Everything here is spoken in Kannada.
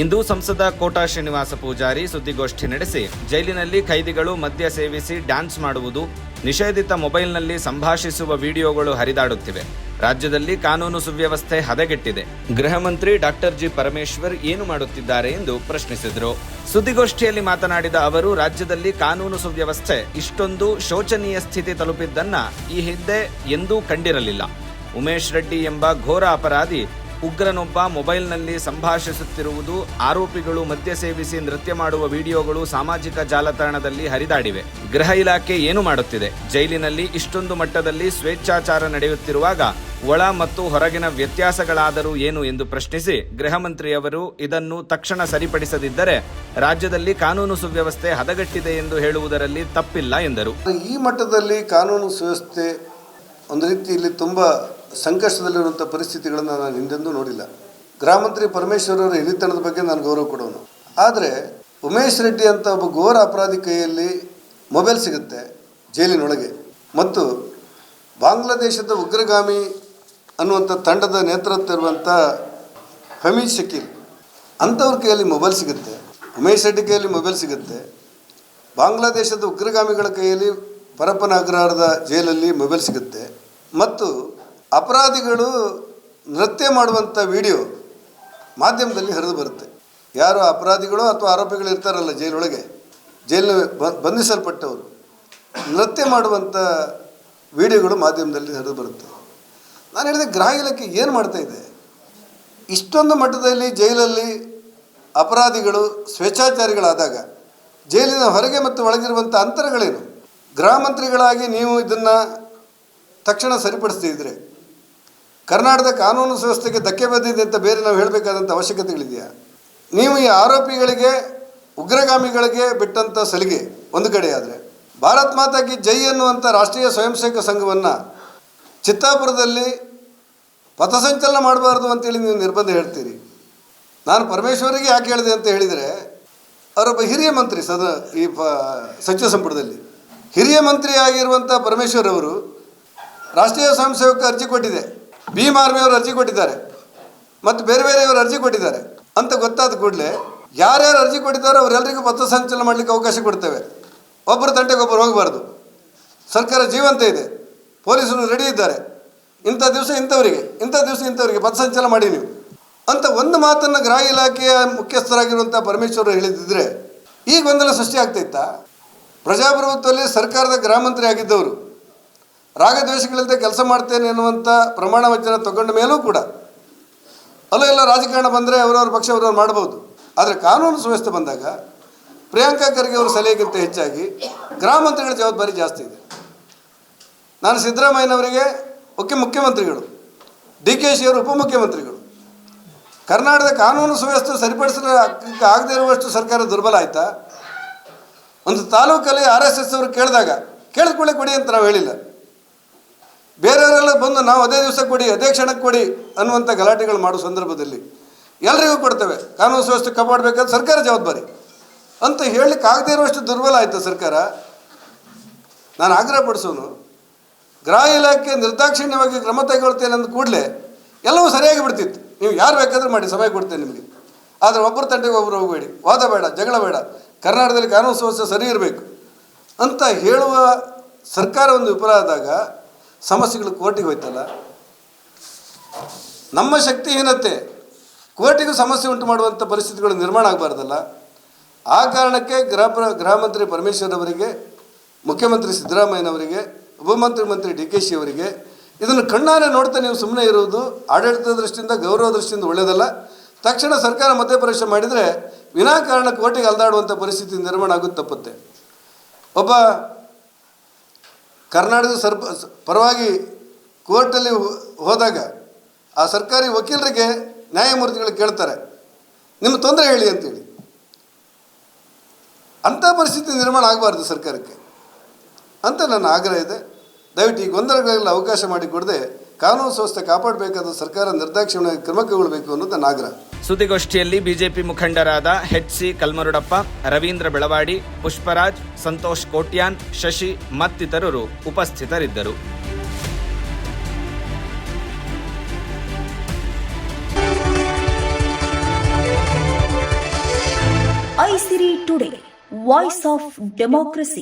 ಇಂದು ಸಂಸದ ಕೋಟಾ ಶ್ರೀನಿವಾಸ ಪೂಜಾರಿ ಸುದ್ದಿಗೋಷ್ಠಿ ನಡೆಸಿ ಜೈಲಿನಲ್ಲಿ ಖೈದಿಗಳು ಮದ್ಯ ಸೇವಿಸಿ ಡ್ಯಾನ್ಸ್ ಮಾಡುವುದು, ನಿಷೇಧಿತ ಮೊಬೈಲ್ನಲ್ಲಿ ಸಂಭಾಷಿಸುವ ವಿಡಿಯೋಗಳು ಹರಿದಾಡುತ್ತಿವೆ. ರಾಜ್ಯದಲ್ಲಿ ಕಾನೂನು ಸುವ್ಯವಸ್ಥೆ ಹದಗೆಟ್ಟಿದೆ. ಗೃಹ ಮಂತ್ರಿ ಡಾಕ್ಟರ್ ಜಿ ಪರಮೇಶ್ವರ್ ಏನು ಮಾಡುತ್ತಿದ್ದಾರೆ ಎಂದು ಪ್ರಶ್ನಿಸಿದರು. ಸುದ್ದಿಗೋಷ್ಠಿಯಲ್ಲಿ ಮಾತನಾಡಿದ ಅವರು, ರಾಜ್ಯದಲ್ಲಿ ಕಾನೂನು ಸುವ್ಯವಸ್ಥೆ ಇಷ್ಟೊಂದು ಶೋಚನೀಯ ಸ್ಥಿತಿ ತಲುಪಿದ್ದನ್ನ ಈ ಹಿಂದೆ ಎಂದೂ ಕಂಡಿರಲಿಲ್ಲ. ಉಮೇಶ್ ರೆಡ್ಡಿ ಎಂಬ ಘೋರ ಅಪರಾಧಿ ಉಗ್ರನೊಬ್ಬ ಮೊಬೈಲ್ನಲ್ಲಿ ಸಂಭಾಷಿಸುತ್ತಿರುವುದು ಆರೋಪಿಗಳು ಮದ್ಯ ಸೇವಿಸಿ ನೃತ್ಯ ಮಾಡುವ ವಿಡಿಯೋಗಳು ಸಾಮಾಜಿಕ ಜಾಲತಾಣದಲ್ಲಿ ಹರಿದಾಡಿವೆ. ಗೃಹ ಇಲಾಖೆ ಏನು ಮಾಡುತ್ತಿದೆ? ಜೈಲಿನಲ್ಲಿ ಇಷ್ಟೊಂದು ಮಟ್ಟದಲ್ಲಿ ಸ್ವೇಚ್ಛಾಚಾರ ನಡೆಯುತ್ತಿರುವಾಗ ಒಳ ಮತ್ತು ಹೊರಗಿನ ವ್ಯತ್ಯಾಸಗಳಾದರೂ ಏನು ಎಂದು ಪ್ರಶ್ನಿಸಿ ಗೃಹ ಮಂತ್ರಿಯವರು ಇದನ್ನು ತಕ್ಷಣ ಸರಿಪಡಿಸದಿದ್ದರೆ ರಾಜ್ಯದಲ್ಲಿ ಕಾನೂನು ಸುವ್ಯವಸ್ಥೆ ಹದಗಟ್ಟಿದೆ ಎಂದು ಹೇಳುವುದರಲ್ಲಿ ತಪ್ಪಿಲ್ಲ ಎಂದರು. ಈ ಮಟ್ಟದಲ್ಲಿ ಕಾನೂನು ಸುವ್ಯವಸ್ಥೆ ಒಂದು ರೀತಿಯಲ್ಲಿ ತುಂಬ ಸಂಕಷ್ಟದಲ್ಲಿರುವಂಥ ಪರಿಸ್ಥಿತಿಗಳನ್ನು ನಾನು ಹಿಂದೆಂದೂ ನೋಡಿಲ್ಲ. ಗ್ರಾಮಂತ್ರಿ ಮಂತ್ರಿ ಪರಮೇಶ್ವರ್ ಅವರ ಹಿರಿತನದ ಬಗ್ಗೆ ನಾನು ಗೌರವ ಕೊಡೋನು. ಆದರೆ ಉಮೇಶ್ ರೆಡ್ಡಿ ಅಂತ ಒಬ್ಬ ಘೋರ ಅಪರಾಧಿ ಕೈಯಲ್ಲಿ ಮೊಬೈಲ್ ಸಿಗುತ್ತೆ ಜೈಲಿನೊಳಗೆ. ಮತ್ತು ಬಾಂಗ್ಲಾದೇಶದ ಉಗ್ರಗಾಮಿ ಅನ್ನುವಂಥ ತಂಡದ ನೇತೃತ್ವ ಇರುವಂಥ ಹಮೀದ್ ಶಕೀಲ್, ಅಂಥವ್ರ ಕೈಯಲ್ಲಿ ಮೊಬೈಲ್ ಸಿಗುತ್ತೆ. ಉಮೇಶ್ ರೆಡ್ಡಿ ಕೈಯಲ್ಲಿ ಮೊಬೈಲ್ ಸಿಗುತ್ತೆ. ಬಾಂಗ್ಲಾದೇಶದ ಉಗ್ರಗಾಮಿಗಳ ಕೈಯಲ್ಲಿ ಪರಪ್ಪನ ಅಗ್ರಹಾರದ ಜೈಲಲ್ಲಿ ಮೊಬೈಲ್ ಸಿಗುತ್ತೆ. ಮತ್ತು ಅಪರಾಧಿಗಳು ನೃತ್ಯ ಮಾಡುವಂಥ ವಿಡಿಯೋ ಮಾಧ್ಯಮದಲ್ಲಿ ಹರಿದು ಬರುತ್ತೆ. ಯಾರು ಅಪರಾಧಿಗಳು ಅಥವಾ ಆರೋಪಿಗಳು ಇರ್ತಾರಲ್ಲ ಜೈಲೊಳಗೆ, ಜೈಲಿನ ಬ- ಬಂಧಿಸಲ್ಪಟ್ಟವರು, ನೃತ್ಯ ಮಾಡುವಂಥ ವಿಡಿಯೋಗಳು ಮಾಧ್ಯಮದಲ್ಲಿ ಹರಿದು ಬರುತ್ತೆ. ನಾನು ಹೇಳಿದೆ ಗೃಹ ಇಲಾಖೆ ಏನು ಮಾಡ್ತಾ ಇದೆ? ಇಷ್ಟೊಂದು ಮಟ್ಟದಲ್ಲಿ ಜೈಲಲ್ಲಿ ಅಪರಾಧಿಗಳು, ಸ್ವೇಚ್ಛಾಚಾರಿಗಳಾದಾಗ ಜೈಲಿನ ಹೊರಗೆ ಮತ್ತು ಒಳಗಿರುವಂಥ ಅಂತರಗಳೇನು? ಗೃಹ ಮಂತ್ರಿಗಳಾಗಿ ನೀವು ಇದನ್ನು ತಕ್ಷಣ ಸರಿಪಡಿಸ್ತಿದ್ರೆ ಕರ್ನಾಟಕದ ಕಾನೂನು ಸಂಸ್ಥೆಗೆ ಧಕ್ಕೆ ಬಂದಿದೆ ಅಂತ ಬೇರೆ ನಾವು ಹೇಳಬೇಕಾದಂಥ ಅವಶ್ಯಕತೆಗಳಿದೆಯಾ? ನೀವು ಈ ಆರೋಪಿಗಳಿಗೆ, ಉಗ್ರಗಾಮಿಗಳಿಗೆ ಬಿಟ್ಟಂಥ ಸಲಿಗೆ ಒಂದು ಕಡೆ ಆದರೆ, ಭಾರತ್ ಮಾತಾಗಿ ಜೈ ಅನ್ನುವಂಥ ರಾಷ್ಟ್ರೀಯ ಸ್ವಯಂ ಸೇವಕ ಸಂಘವನ್ನು ಚಿತ್ತಾಪುರದಲ್ಲಿ ಪಥಸಂಚಲನ ಮಾಡಬಾರ್ದು ಅಂತೇಳಿ ನೀವು ನಿರ್ಬಂಧ ಹೇಳ್ತೀರಿ. ನಾನು ಪರಮೇಶ್ವರಿಗೆ ಯಾಕೆ ಹೇಳಿದೆ ಅಂತ ಹೇಳಿದರೆ ಅವರೊಬ್ಬ ಹಿರಿಯ ಮಂತ್ರಿ ಸದ ಈ ಪ ಸಚಿವ ಸಂಪುಟದಲ್ಲಿ. ಹಿರಿಯ ಮಂತ್ರಿ ಆಗಿರುವಂಥ ಪರಮೇಶ್ವರ್ ಅವರು ರಾಷ್ಟ್ರೀಯ ಸ್ವಯಂ ಸೇವಕ ಅರ್ಜಿ ಕೊಟ್ಟಿದೆ. ಭೀಮ್ ಆರ್ಮಿಯವರು ಅರ್ಜಿ ಕೊಟ್ಟಿದ್ದಾರೆ. ಮತ್ತು ಬೇರೆ ಬೇರೆಯವರು ಅರ್ಜಿ ಕೊಟ್ಟಿದ್ದಾರೆ. ಅಂತ ಗೊತ್ತಾದ ಕೂಡಲೇ ಯಾರ್ಯಾರು ಅರ್ಜಿ ಕೊಟ್ಟಿದ್ದಾರೋ ಅವರೆಲ್ಲರಿಗೂ ಪಥಸಂಚಲನ ಮಾಡಲಿಕ್ಕೆ ಅವಕಾಶ ಕೊಡ್ತೇವೆ. ಒಬ್ಬರು ತಂಟೆಗೆ ಒಬ್ಬರು ಹೋಗಬಾರ್ದು. ಸರ್ಕಾರ ಜೀವಂತ ಇದೆ. ಪೊಲೀಸರು ರೆಡಿ ಇದ್ದಾರೆ. ಇಂಥ ದಿವಸ ಇಂಥವರಿಗೆ, ಇಂಥ ದಿವಸ ಇಂಥವರಿಗೆ ಪಥಸಂಚಲನ ಮಾಡಿ ನೀವು. ಅಂತ ಒಂದು ಮಾತನ್ನು ಗೃಹ ಇಲಾಖೆಯ ಮುಖ್ಯಸ್ಥರಾಗಿರುವಂಥ ಪರಮೇಶ್ವರ್ ಹೇಳಿದ್ದಿದ್ರೆ, ಈ ಗೊಂದಲ ಸೃಷ್ಟಿ ಆಗ್ತಾ ಇತ್ತಾ? ಪ್ರಜಾಪ್ರಭುತ್ವದಲ್ಲಿ ಸರ್ಕಾರದ ಗೃಹ ಮಂತ್ರಿ ಆಗಿದ್ದವರು ರಾಗದ್ವೇಷಗಳಿಲ್ಲದೆ ಕೆಲಸ ಮಾಡ್ತೇನೆ ಎನ್ನುವಂಥ ಪ್ರಮಾಣ ವಚನ ತಗೊಂಡ ಮೇಲೂ ಕೂಡ ಅಲ್ಲೂ ಎಲ್ಲ ರಾಜಕಾರಣ ಬಂದರೆ ಅವರವ್ರ ಪಕ್ಷ ಅವ್ರವ್ರು ಮಾಡ್ಬೋದು. ಆದರೆ ಕಾನೂನು ಸುವ್ಯವಸ್ಥೆ ಬಂದಾಗ ಪ್ರಿಯಾಂಕಾ ಖರ್ಗೆ ಅವರ ಸಲಹೆಗಿಂತ ಹೆಚ್ಚಾಗಿ ಗ್ರಾಮಂತ್ರಿಗಳ ಮಂತ್ರಿಗಳ ಜವಾಬ್ದಾರಿ ಜಾಸ್ತಿ ಇದೆ. ನಾನು ಸಿದ್ದರಾಮಯ್ಯನವರಿಗೆ ಮುಖ್ಯ ಮುಖ್ಯಮಂತ್ರಿಗಳು ಡಿ ಕೆ ಶಿ ಅವರು ಉಪಮುಖ್ಯಮಂತ್ರಿಗಳು. ಕರ್ನಾಟಕದ ಕಾನೂನು ಸುವ್ಯವಸ್ಥೆ ಸರಿಪಡಿಸಲು ಆಗದೇ ಇರುವಷ್ಟು ಸರ್ಕಾರ ದುರ್ಬಲ ಆಯಿತಾ? ಒಂದು ತಾಲೂಕಲ್ಲಿ ಆರ್ ಎಸ್ ಎಸ್ ಅವರು ಕೇಳಿದಾಗ ಕೇಳಿದ್ಕೊಳ್ಳೆ ಕೊಡಿ ಅಂತ ನಾವು ಹೇಳಿಲ್ಲ. ಬೇರೆಯವರೆಲ್ಲ ಬಂದು ನಾವು ಅದೇ ದಿವಸ ಕೊಡಿ, ಅದೇ ಕ್ಷಣಕ್ಕೆ ಕೊಡಿ ಅನ್ನುವಂಥ ಗಲಾಟೆಗಳು ಮಾಡೋ ಸಂದರ್ಭದಲ್ಲಿ ಎಲ್ರಿಗೂ ಕೊಡ್ತೇವೆ. ಕಾನೂನು ಸುವ್ಯವಸ್ಥೆ ಕಾಪಾಡಬೇಕಾದ್ರೆ ಸರ್ಕಾರ ಜವಾಬ್ದಾರಿ. ಅಂತ ಹೇಳಲಿಕ್ಕೆ ಆಗದೇ ಇರುವಷ್ಟು ದುರ್ಬಲ ಆಯಿತು ಸರ್ಕಾರ. ನಾನು ಆಗ್ರಹ ಪಡಿಸೋನು, ಗೃಹ ಇಲಾಖೆ ನಿರ್ದಾಕ್ಷಿಣ್ಯವಾಗಿ ಕ್ರಮ ತೆಗೊಳ್ತೇನೆ ಅಂದ ಕೂಡಲೇ ಎಲ್ಲವೂ ಸರಿಯಾಗಿ ಬಿಡ್ತಿತ್ತು. ನೀವು ಯಾರು ಬೇಕಾದರೂ ಮಾಡಿ, ಸಮಯ ಕೊಡ್ತೇನೆ ನಿಮಗೆ. ಆದರೆ ಒಬ್ಬರ ತಂಟೆಗೆ ಒಬ್ಬರು ಹೋಗಬೇಡಿ. ವಾದ ಬೇಡ, ಜಗಳ ಬೇಡ. ಕರ್ನಾಟಕದಲ್ಲಿ ಕಾನೂನು ಸುವ್ಯವಸ್ಥೆ ಸರಿ ಇರಬೇಕು. ಅಂತ ಹೇಳುವ ಸರ್ಕಾರ ಒಂದು ವಿಫಲ ಆದಾಗ ಸಮಸ್ಯೆಗಳು ಕೋರ್ಟಿಗೆ ಹೋಯ್ತಲ್ಲ? ನಮ್ಮ ಶಕ್ತಿಹೀನತೆ ಕೋರ್ಟಿಗೂ ಸಮಸ್ಯೆ ಉಂಟು ಮಾಡುವಂಥ ಪರಿಸ್ಥಿತಿಗಳು ನಿರ್ಮಾಣ ಆಗಬಾರ್ದಲ್ಲ. ಆ ಕಾರಣಕ್ಕೆ ಗೃಹ ಗೃಹ ಮಂತ್ರಿ ಪರಮೇಶ್ವರ್ ಅವರಿಗೆ ಮುಖ್ಯಮಂತ್ರಿ ಸಿದ್ದರಾಮಯ್ಯನವರಿಗೆ, ಉಪಮಂತ್ರಿ ಮಂತ್ರಿ ಡಿ ಕೆ ಶಿ ಅವರಿಗೆ, ಇದನ್ನು ಕಣ್ಣಾರೆ ನೋಡ್ತಾ ನೀವು ಸುಮ್ಮನೆ ಇರುವುದು ಆಡಳಿತದ ದೃಷ್ಟಿಯಿಂದ ಗೌರವ ದೃಷ್ಟಿಯಿಂದ ಒಳ್ಳೆಯದಲ್ಲ. ತಕ್ಷಣ ಸರ್ಕಾರ ಮಧ್ಯಪ್ರವೇಶ ಮಾಡಿದರೆ ವಿನಾಕಾರಣ ಕೋರ್ಟಿಗೆ ಅಲ್ದಾಡುವಂಥ ಪರಿಸ್ಥಿತಿ ನಿರ್ಮಾಣ ಆಗುತ್ತೆ ತಪ್ಪುತ್ತೆ ಒಬ್ಬ ಕರ್ನಾಟಕದ ಸರ್ಪ ಪರವಾಗಿ ಕೋರ್ಟಲ್ಲಿ ಹೋದಾಗ ಆ ಸರ್ಕಾರಿ ವಕೀಲರಿಗೆ ನ್ಯಾಯಮೂರ್ತಿಗಳು ಕೇಳ್ತಾರೆ, ನಿಮ್ಮ ತೊಂದರೆ ಹೇಳಿ ಅಂತೇಳಿ. ಅಂಥ ಪರಿಸ್ಥಿತಿ ನಿರ್ಮಾಣ ಆಗಬಾರ್ದು ಸರ್ಕಾರಕ್ಕೆ. ಅಂತ ನನ್ನ ಆಗ್ರಹ ಇದೆ. ದಯವಿಟ್ಟು ಈ ಗೊಂದಲಗಳೆಲ್ಲ ಅವಕಾಶ ಮಾಡಿಕೊಡದೆ ಕಾನೂನು ಸಂಸ್ಥೆ ಕಾಪಾಡಬೇಕಾದ ಸರ್ಕಾರ ನಿರ್ದಾಕ್ಷಿಣ್ಯ ಕ್ರಮ ಕೈಗೊಳ್ಳಬೇಕು ಅನ್ನೋದು ನನ್ನ ಆಗ್ರಹ. ಸುದ್ದಿಗೋಷ್ಠಿಯಲ್ಲಿ ಬಿಜೆಪಿ ಮುಖಂಡರಾದ ಹೆಚ್ ಸಿ ಕಲ್ಮರುಡಪ್ಪ ರವೀಂದ್ರ ಬೆಳವಾಡಿ ಪುಷ್ಪರಾಜ್ ಸಂತೋಷ್ ಕೋಟ್ಯಾನ್ ಶಶಿ ಮತ್ತಿತರರು ಉಪಸ್ಥಿತರಿದ್ದರು. Aisiri today voice of democracy.